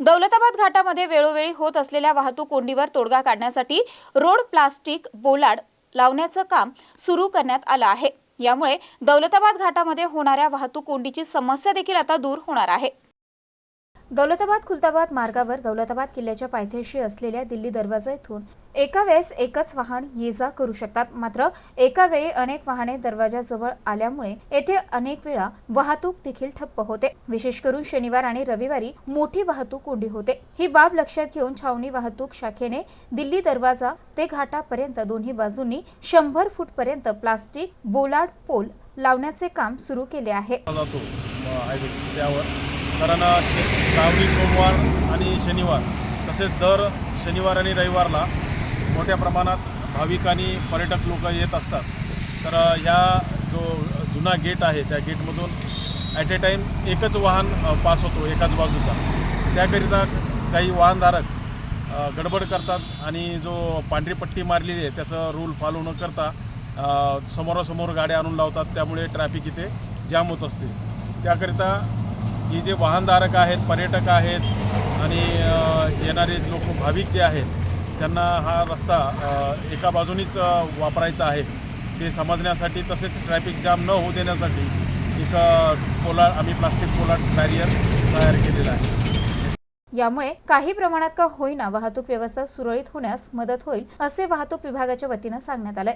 दौलताबाद घाटामध्ये वेळोवेळी होत असलेल्या वाहतूक कोंडीवर तोडगा काढण्यासाठी रोड प्लास्टिक बोलाड लावण्याचं काम सुरू करण्यात आलं आहे. यामुळे दौलताबाद घाटामध्ये होणाऱ्या वाहतूक कोंडीची समस्या देखील आता दूर होणार आहे. दौलताबाद खुलताबाद मार्गावर दौलताबाद किल्ल्याच्या पायथ्याशी असलेल्या दिल्ली दरवाजा येथून एका वेळेस एकच वाहन ये जा करू शकतात. मात्र एका वेळी अनेक वाहने दरवाजाजवळ आल्यामुळे येथे अनेक वेळा वाहतूक देखील ठप्प होते. विशेष करून शनिवार आणि रविवारी मोठी वाहतूक कोंडी होते. ही बाब लक्षात घेऊन छावणी वाहतूक शाखेने दिल्ली दरवाजा ते घाटापर्यंत दोन्ही बाजूंनी शंभर फूट पर्यंत प्लास्टिक बोलाड पोल लावण्याचे काम सुरू केले आहे. कारण शे- श्रावणी सोमवार आणि शनिवार तसेच दर शनिवार आणि रविवारला मोठ्या प्रमाणात भाविक आणि पर्यटक लोक येत असतात. तर ह्या या जो जुना गेट आहे त्या गेटमधून ॲट ए टाईम एकच वाहन पास होतो एकाच बाजूचा. त्याकरिता काही वाहनधारक गडबड करतात आणि जो पांढरी पट्टी मारलेली आहे त्याचं रूल फॉलो न करता समोरासमोर गाड्या आणून लावतात. त्यामुळे ट्रॅफिक इथे जाम होत असते. त्याकरिता ही जे वाहनधारक आहेत पर्यटक आहेत आणि येणारे लोक भाविक जे आहेत त्यांना हा रस्ता एका बाजूनीच वापरायचा आहे. ते समजण्यासाठी तसेच ट्रॅफिक जाम न होऊ देण्यासाठी एक पोलाड आम्ही प्लास्टिक पोलाड बॅरियर तयार केलेला आहे. यामुळे काही प्रमाणात का होईना वाहतूक व्यवस्था सुरळीत होण्यास मदत होईल असे वाहतूक विभागाच्या वतीनं सांगण्यात आलंय.